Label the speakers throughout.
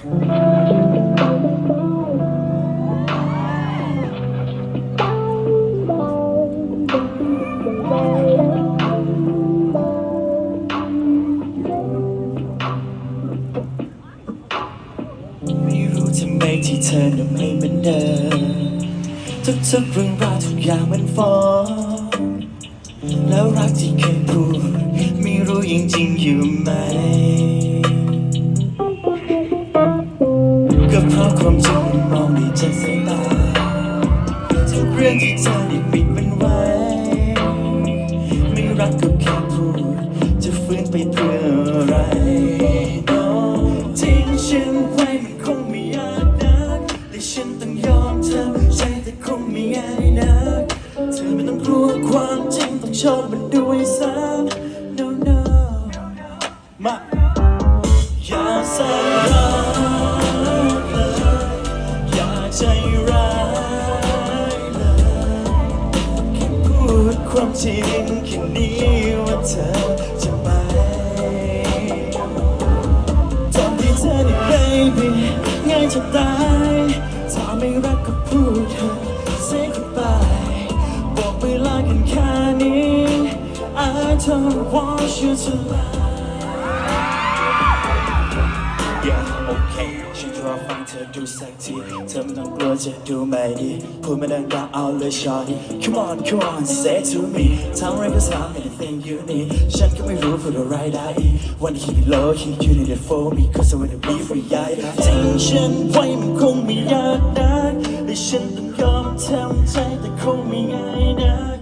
Speaker 1: ไม่รู้ทำไมที่เธอน่ะไม่เหมือนเดิมทุกๆเรื่องราวทุกอย่างมันฟ้องแล้วรักที่เคยพูดไม่รู้ยังจริงอยู่ไหม ความจริงมันมองได้จากสายตาทุกเรื่องที่เธอได้ปิดมันไว้ ไม่รักก็แค่พูด จะฟื้นไปเพื่ออะไรทิ้งฉันไว้มันคงไม่ยากนักแต่ฉันต้องยอมเธอใช่แต่คงไม่ง่ายนักเธอไม่ต้องกลัวความจริงต้องชอบมันด้วยซ้ำ ความจริงแค่นี้ว่าเธอจะไปตอนที่เธอนี่ baby ง่ายจะตายถ้าไม่รักก็พูดเธอ say goodbye บอกเวลากันแค่นี้ I don't want you to lie รอฟังเธอดูสักทีเธอไม่ต้องกลัวจะดูไม่ดีพูดไมาดังๆเอาเลยชอดี Come on come on say to me ทำอะไรก็ทำ anything you need ฉันก็ไม่รู้พูดอะไรได้อีก Wanna keep it low keep you need it for me cause I wanna be free ใหญ่ทิ้งฉันไว้มันคงไม่ยากนักแต่ฉันต้องยอมทำใจแต่คงไม่ง่ายนัก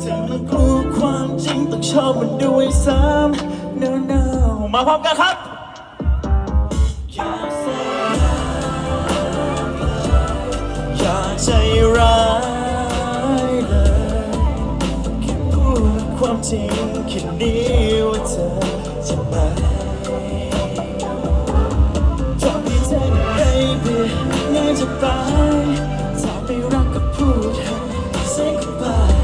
Speaker 1: เธอต้องกลัวความจริงต้องชอบมันด้วยซ้ำ no no มาพร้อมกันครับ จริงแค่นี้ว่าเธอจะไปตอนที่เธอได้ baby ง่าจะไปถ้าไม่รักก็พูดให้ say goodbye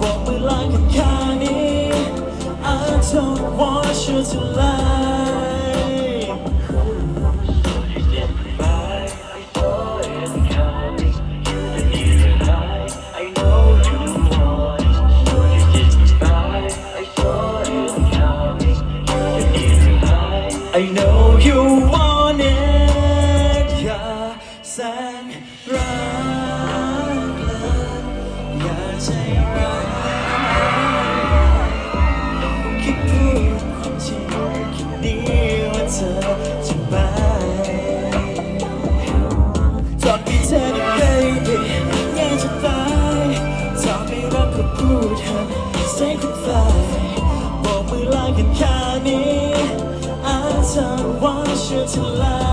Speaker 1: บอกเวลาแค่แค่นี้ I don't want you to lie I know you want it อย่าแสงรักเลยอย่าใจร้ายแค่พูดความจริงแค่นี้ว่าเธอจะไปตอนที่เธอได้ baby ง่ายจะตายถ้าไม่รักก็พูดเถอะ say goodbye บอกมือลากันแค่นี้ want you to lie